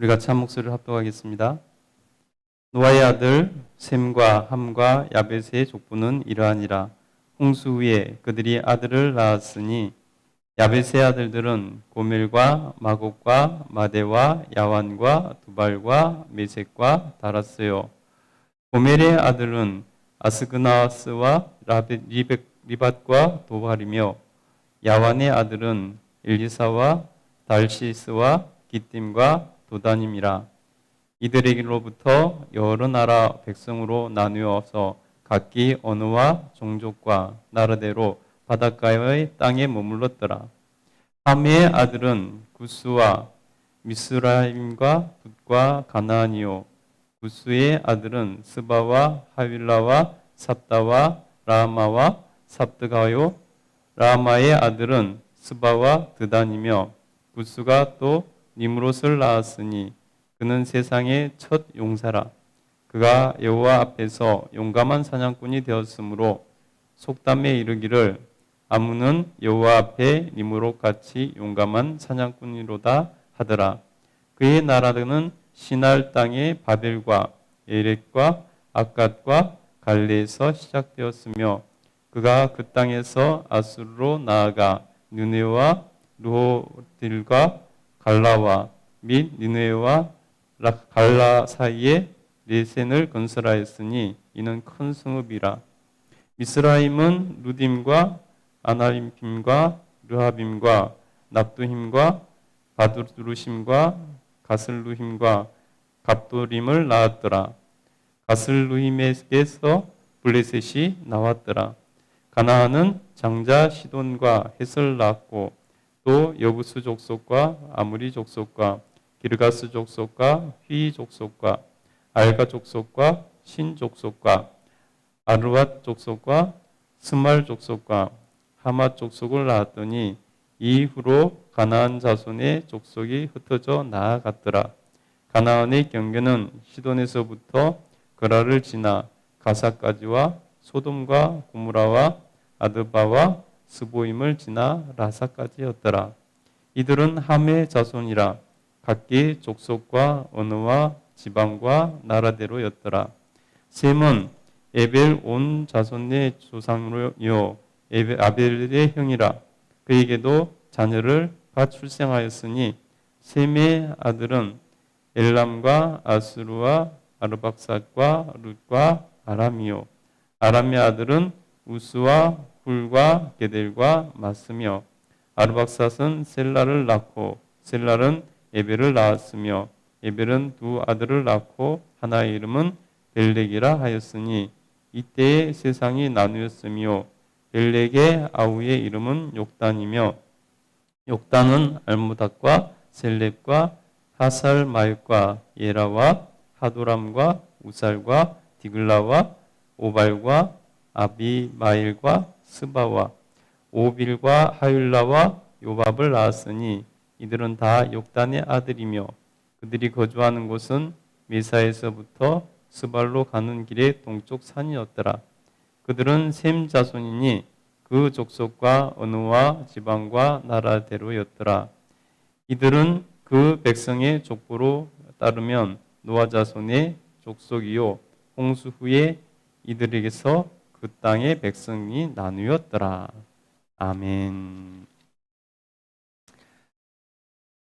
우리 같이 한 목소리를 합독하겠습니다. 노아의 아들 셈과 함과 야벳의 족보는 이러하니라. 홍수 후에 그들이 아들을 낳았으니 야벳의 아들들은 고멜과 마곡과 마대와 야완과 두발과 메색과 달았어요. 고멜의 아들은 아스그나스와 리밧과 도발이며 야완의 아들은 엘리사와 달시스와 기띔과 도다님이라 이들에게로부터 여러 나라 백성으로 나누어서 각기 언어와 종족과 나라대로 바닷가의 땅에 머물렀더라. 함의 아들은 구스와 미스라임과 붓과 가나안이요 구스의 아들은 스바와 하윌라와 삽다와 라마와 삽드가요 라마의 아들은 스바와 드단이며 구스가 또 니므롯을 낳았으니 그는 세상의 첫 용사라. 그가 여호와 앞에서 용감한 사냥꾼이 되었으므로 속담에 이르기를 아무는 여호와 앞에 니므롯 같이 용감한 사냥꾼이로다 하더라. 그의 나라는 시날 땅의 바벨과 에렉과 아갓과 갈레에서 시작되었으며 그가 그 땅에서 아수르로 나아가 느네와 루호딜과 갈라와 및 니네와 갈라 사이에 레센을 건설하였으니 이는 큰 성읍이라 미스라임은 루딤과 아나림빔과 르하빔과 납두힘과 바두르심과 가슬루힘과 갑도림을 낳았더라. 가슬루힘에서 블레셋이 나왔더라. 가나안은 장자 시돈과 헷을 낳았고 또 여부스 족속과 아무리 족속과 기르가스 족속과 휘 족속과 알가 족속과 신 족속과 아르왓 족속과 스말 족속과 하마 족속을 낳았더니 이후로 가나안 자손의 족속이 흩어져 나아갔더라. 가나안의 경계는 시돈에서부터 그라를 지나 가사까지와 소돔과 고무라와 아드바와 스보임을 지나 라사까지였더라. 이들은 함의 자손이라 각기 족속과 언어와 지방과 나라대로였더라. 셈은 에벨 온 자손의 조상이요 아벨의 형이라 그에게도 자녀를 가 출생하였으니 셈의 아들은 엘람과 아수르와 아르박삿과 룻과 아람이요 아람의 아들은 우스와 훌과 게델과 마스며 아르박삿은 셀라를 낳고 셀라는 에벨을 낳았으며 에벨은 두 아들을 낳고 하나의 이름은 벨렉이라 하였으니 이때에 세상이 나누었으며 벨렉의 아우의 이름은 욕단이며 욕단은 알무닥과 셀렙과 하살 마윳과 예라와 하도람과 우살과 디글라와 오발과 아비마일과 스바와 오빌과 하율라와 요밥을 낳았으니 이들은 다 욕단의 아들이며 그들이 거주하는 곳은 메사에서부터 스발로 가는 길의 동쪽 산이었더라. 그들은 셈 자손이니 그 족속과 언어와 지방과 나라대로였더라. 이들은 그 백성의 족보로 따르면 노아 자손의 족속이요 홍수 후에 이들에게서 그 땅의 백성이 나누었더라. 아멘.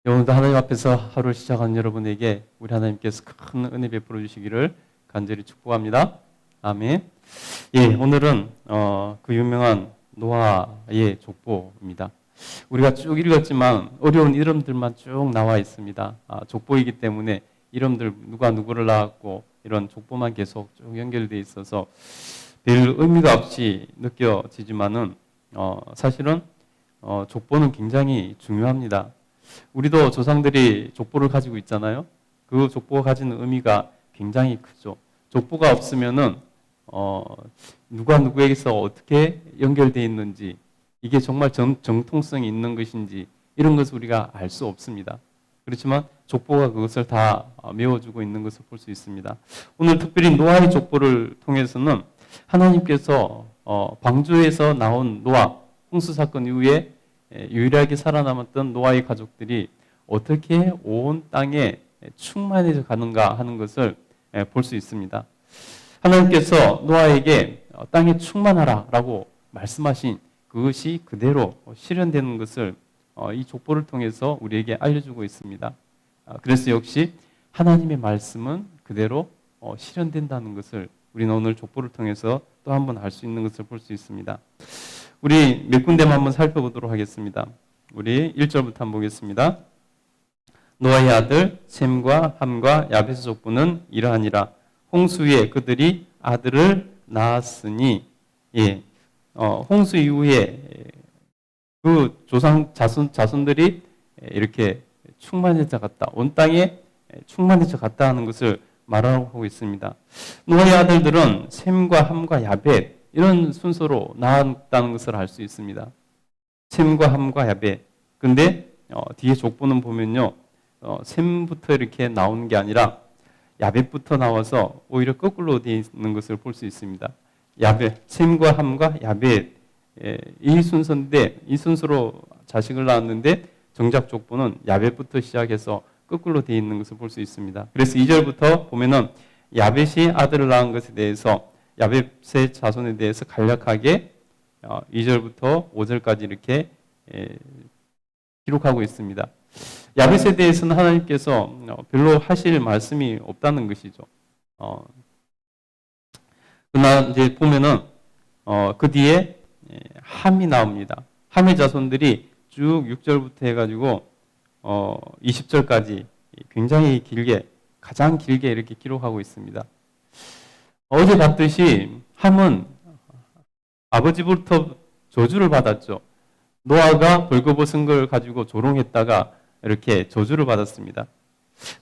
오늘도 하나님 앞에서 하루를 시작하는 여러분에게 우리 하나님께서 큰 은혜 베풀어 주시기를 간절히 축복합니다. 아멘. 예, 오늘은 어, 그 유명한 노아의 족보입니다. 우리가 쭉 읽었지만 어려운 이름들만 쭉 나와 있습니다. 아, 족보이기 때문에 이름들 누가 누구를 낳았고 이런 족보만 계속 쭉 연결되어 있어서 별 의미가 없이 느껴지지만은 어, 사실은 어, 족보는 굉장히 중요합니다. 우리도 조상들이 족보를 가지고 있잖아요. 그 족보가 가지는 의미가 굉장히 크죠. 족보가 없으면은 어, 누가 누구에게서 어떻게 연결되어 있는지 이게 정말 정, 정통성이 있는 것인지 이런 것을 우리가 알 수 없습니다. 그렇지만 족보가 그것을 다 메워주고 있는 것을 볼 수 있습니다. 오늘 특별히 노아의 족보를 통해서는 하나님께서 어, 방주에서 나온 노아 홍수 사건 이후에 유일하게 살아남았던 노아의 가족들이 어떻게 온 땅에 충만해져 가는가 하는 것을 예, 볼수 있습니다. 하나님께서 노아에게 어, 땅에 충만하라라고 말씀하신 그것이 그대로 실현되는 것을 어, 이 족보를 통해서 우리에게 알려주고 있습니다. 아, 그래서 역시 하나님의 말씀은 그대로 어, 실현된다는 것을 우리는 오늘 족보를 통해서 또 한 번 알 수 있는 것을 볼 수 있습니다. 우리 몇 군데만 한번 살펴보도록 하겠습니다. 우리 1절부터 한번 보겠습니다. 노아의 아들 셈과 함과 야베스 족보는 이러하니라. 홍수 위에 그들이 아들을 낳았으니 예. 어, 홍수 이후에 그 조상 자손 자손들이 이렇게 충만해져 갔다. 온 땅에 충만해져 갔다 하는 것을 말하고 있습니다. 노아의 아들들은 셈과 함과 야벳 이런 순서로 나왔다는 것을 알 수 있습니다. 셈과 함과 야벳. 근데 어, 뒤에 족보는 보면요. 어, 셈부터 이렇게 나오는 게 아니라 야벳부터 나와서 오히려 거꾸로 되어 있는 것을 볼 수 있습니다. 야벳, 셈과 함과 야벳 예, 이 순서인데 이 순서로 자식을 낳았는데 정작 족보는 야벳부터 시작해서 거꾸로 되어 있는 것을 볼 수 있습니다. 그래서 2절부터 보면은 야벳이 아들을 낳은 것에 대해서 야벳의 자손에 대해서 간략하게 2절부터 5절까지 이렇게 예, 기록하고 있습니다. 야벳에 대해서는 하나님께서 어, 별로 하실 말씀이 없다는 것이죠. 어, 그러나 이제 보면은 어, 그 뒤에 예, 함이 나옵니다. 함의 자손들이 쭉 6절부터 해가지고 어, 20절까지 굉장히 길게 가장 길게 이렇게 기록하고 있습니다. 어제 봤듯이 함은 아버지부터 저주를 받았죠. 노아가 벌거벗은 걸 가지고 조롱했다가 이렇게 저주를 받았습니다.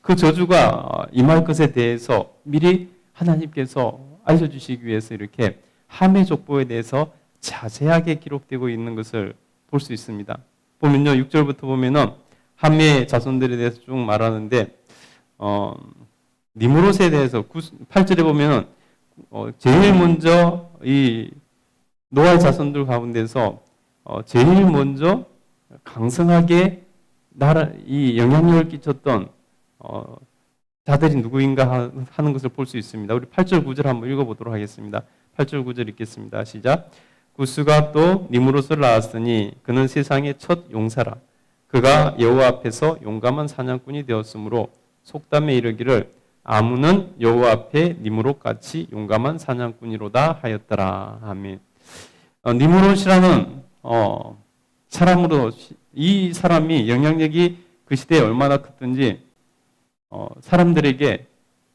그 저주가 임할 것에 대해서 미리 하나님께서 알려주시기 위해서 이렇게 함의 족보에 대해서 자세하게 기록되고 있는 것을 볼 수 있습니다. 보면요, 6절부터 보면은 함의 자손들에 대해서 쭉 말하는데, 어, 니무롯에 대해서 8절에 보면은 어, 제일 먼저 이 노아의 자손들 가운데서 어, 제일 먼저 강성하게 나라 이 영향력을 끼쳤던 어, 자들이 누구인가 하는 것을 볼 수 있습니다. 우리 8절 9절 한번 읽어보도록 하겠습니다. 8절 9절 읽겠습니다. 시작. 구스가 또 니무롯을 낳았으니 그는 세상의 첫 용사라. 그가 여호와 앞에서 용감한 사냥꾼이 되었으므로 속담에 이르기를 아무는 여호와 앞에 니무롯 같이 용감한 사냥꾼이로다 하였더라. 아멘. 어, 니무롯이라는 어, 사람으로 이 사람이 영향력이 그 시대에 얼마나 컸든지 어, 사람들에게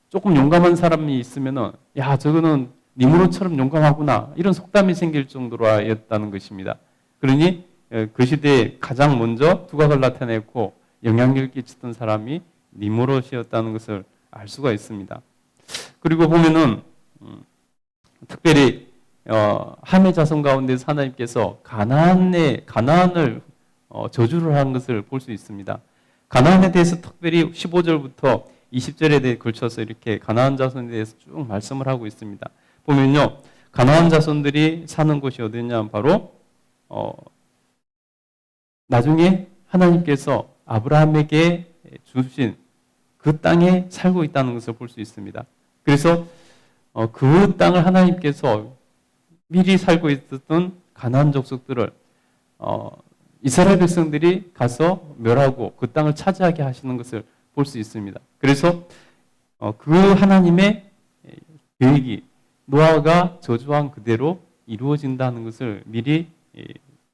조금 용감한 사람이 있으면은 야 저거는 니무롯처럼 용감하구나 이런 속담이 생길 정도로였다는 것입니다. 그러니 그 시대에 가장 먼저 두각을 나타냈고 영향력을 끼쳤던 사람이 니무롯이었다는 것을 알 수가 있습니다. 그리고 보면은 음, 특별히 어, 함의 자손 가운데 하나님께서 가나안의 가나안을 어, 저주를 한 것을 볼 수 있습니다. 가나안에 대해서 특별히 15절부터 20절에 대해 걸쳐서 이렇게 가나안 자손에 대해서 쭉 말씀을 하고 있습니다. 보면요, 가나안 자손들이 사는 곳이 어디냐 바로 어, 나중에 하나님께서 아브라함에게 주신 그 땅에 살고 있다는 것을 볼 수 있습니다. 그래서 어, 그 땅을 하나님께서 미리 살고 있었던 가나안 족속들을 어, 이스라엘 백성들이 가서 멸하고 그 땅을 차지하게 하시는 것을 볼 수 있습니다. 그래서 어, 그 하나님의 계획이 노아가 저주한 그대로 이루어진다는 것을 미리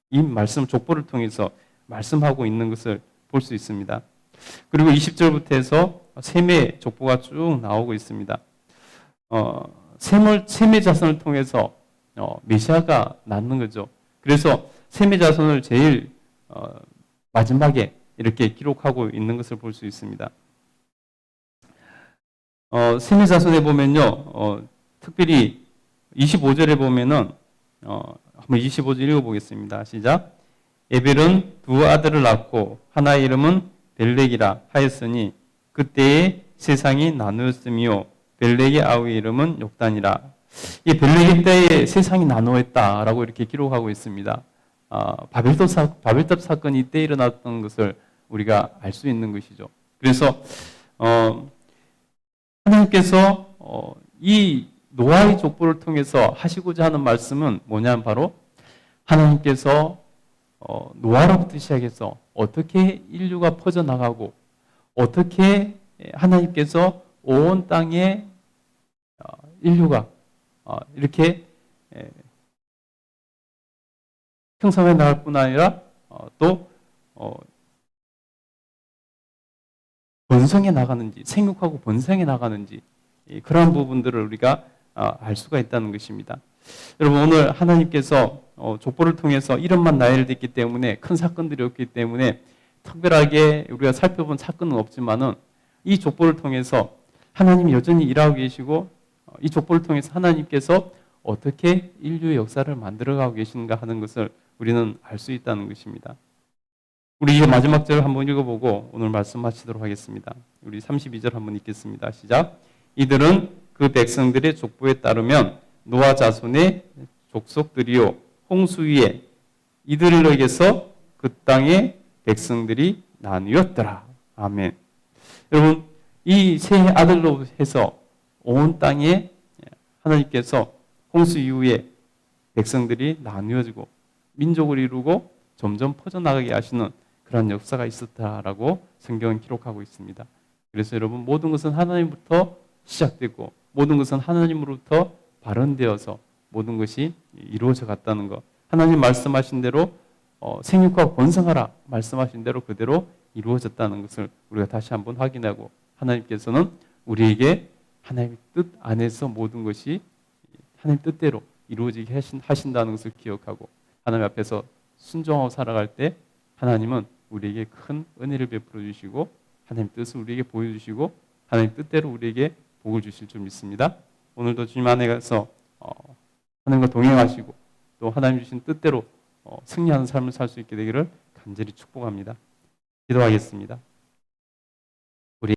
이 말씀 족보를 통해서 말씀하고 있는 것을 볼 수 있습니다. 그리고 20절부터 해서 셈의 족보가 쭉 나오고 있습니다. 어, 셈을 셈의 자손을 통해서 어, 메시아가 낳는 거죠. 그래서 셈의 자손을 제일 어, 마지막에 이렇게 기록하고 있는 것을 볼 수 있습니다. 어, 셈의 자손에 보면요, 어, 특별히 25절에 보면은 어, 한번 25절 읽어보겠습니다. 시작. 에벨은 두 아들을 낳고 하나의 이름은 벨렉이라 하였으니 그때에 세상이 나누었으며 벨렉의 아우의 이름은 욕단이라. 이 벨렉의 때에 세상이 나누었다라고 이렇게 기록하고 있습니다. 아, 바벨탑, 사, 바벨탑 사건이 이때 일어났던 것을 우리가 알 수 있는 것이죠. 그래서 어, 하나님께서 어, 이 노아의 족보를 통해서 하시고자 하는 말씀은 뭐냐면 바로 하나님께서 어, 노아로부터 시작해서 어떻게 인류가 퍼져나가고 어떻게 하나님께서 온 땅에 어, 인류가 어, 이렇게 에, 형성해 나갈 뿐 아니라 어, 또 어, 번성해 나가는지 생육하고 번성해 나가는지 이 그러한 부분들을 우리가 어, 알 수가 있다는 것입니다. 여러분 오늘 하나님께서 어, 족보를 통해서 이름만 나열됐기 때문에 큰 사건들이 없기 때문에 특별하게 우리가 살펴본 사건은 없지만은 이 족보를 통해서 하나님이 여전히 일하고 계시고 어, 이 족보를 통해서 하나님께서 어떻게 인류의 역사를 만들어가고 계신가 하는 것을 우리는 알 수 있다는 것입니다. 우리 이 마지막 절 한번 읽어보고 오늘 말씀 마치도록 하겠습니다. 우리 32절 한번 읽겠습니다. 시작. 이들은 그 백성들의 족보에 따르면 노아 자손의 족속들이요 홍수 위에 이들에게서 그 땅의 백성들이 나뉘었더라. 아멘. 여러분 이 세 아들로 해서 온 땅에 하나님께서 홍수 이후에 백성들이 나뉘어지고 민족을 이루고 점점 퍼져나가게 하시는 그런 역사가 있었다라고 성경은 기록하고 있습니다. 그래서 여러분 모든 것은 하나님부터 시작되고 모든 것은 하나님으로부터 발언되어서 모든 것이 이루어져 갔다는 것. 하나님 말씀하신 대로 어, 생육과 번성하라 말씀하신 대로 그대로 이루어졌다는 것을 우리가 다시 한번 확인하고 하나님께서는 우리에게 하나님의 뜻 안에서 모든 것이 하나님 뜻대로 이루어지게 하신, 하신다는 것을 기억하고 하나님 앞에서 순종하고 살아갈 때 하나님은 우리에게 큰 은혜를 베풀어 주시고 하나님 뜻을 우리에게 보여주시고 하나님 뜻대로 우리에게 복을 주실 줄 믿습니다. 오늘도 주님 안에서 어, 하나님과 동행하시고 또 하나님 주신 뜻대로 어, 승리하는 삶을 살 수 있게 되기를 간절히 축복합니다. 기도하겠습니다.